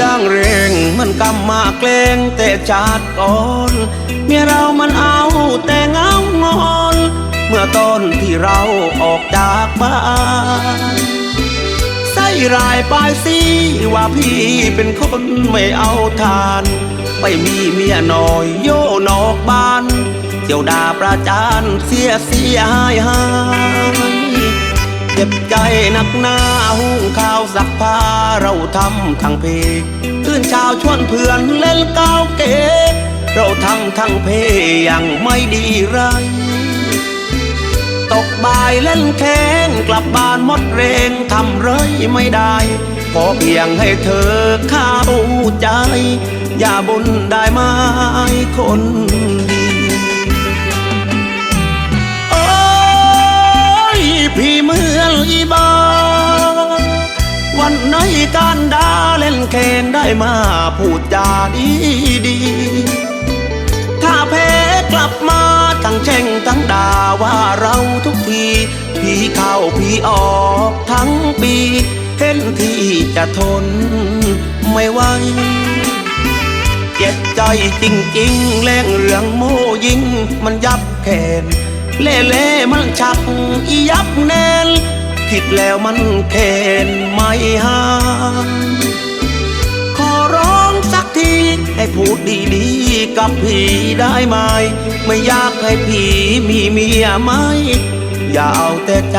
ย่างเร่ง มันกำมาเกลงแต่ชาติก่อนเมียเรามันเอาแต่เงางอน เมื่อตอนที่เราออกจากบ้านใส่รายปลายซีว่าพี่เป็นคนไม่เอาทาน ไปมีเมียน้อยโยนอกบ้านเที่ยวด่าประจานเสียเสียหายหาย จ็บใจนักหน้าหุงข้าวสักผ้าเราทำทั้งเพตื่นเช้าชวนเพื่อนเล่นก้าวเก๋เราทำทั้งเพยังไม่ดีไร ตกบ่ายเล่นแข้งกลับบ้านหมดแรงทำไรไม่ได้ขอเพียงให้เธอเข้าใจ อย่าบุญได้ไหมคน เล่นได้มาพูดจาดีดี ถ้าแพ้กลับมาทั้งแช่งทั้งด่าว่าเราทุกทีผีเข้าผีออกทั้งปีเห็นที่จะทนไม่ไหวเจ็บใจจริงๆแรงเรื่องโมยิงมันยับแขนเล่เล่มันชักยับแน่นผิดแล้วมันแค้นไม่หาย ให้พูดดีๆ กับพี่ได้ไหม ไม่อยากให้พี่มีเมียไหม อย่าเอาแต่ใจ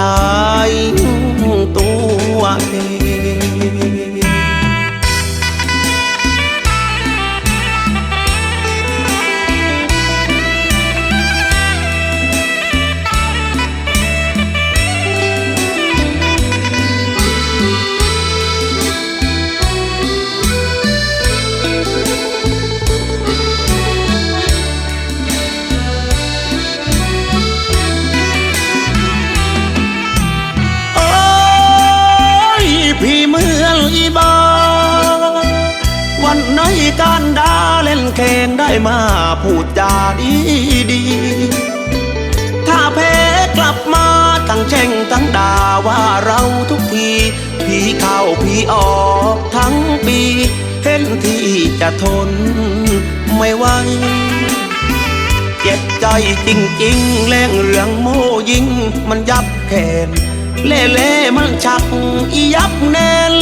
ตัวเอง ได้มาพูดจาดีดี ถ้าแพ้กลับมาทั้งแช่งทั้งด่าว่าเราทุกทีพีเข้าพีออกทั้งปี เห็นที่จะทนไม่ไหวเจ็บใจจริงๆแรงเรื่องโมยิง มันยับแขนเล่เล่มันชักยับแน่น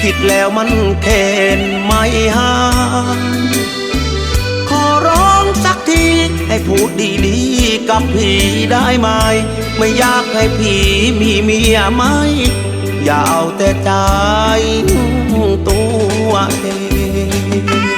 ผิดแล้วมันแค้นไม่หาย ทีให้พูดดีๆกับพี่ได้ไหม ไม่อยากให้พี่มีเมียไหม อย่าเอาแต่ใจตัวเอง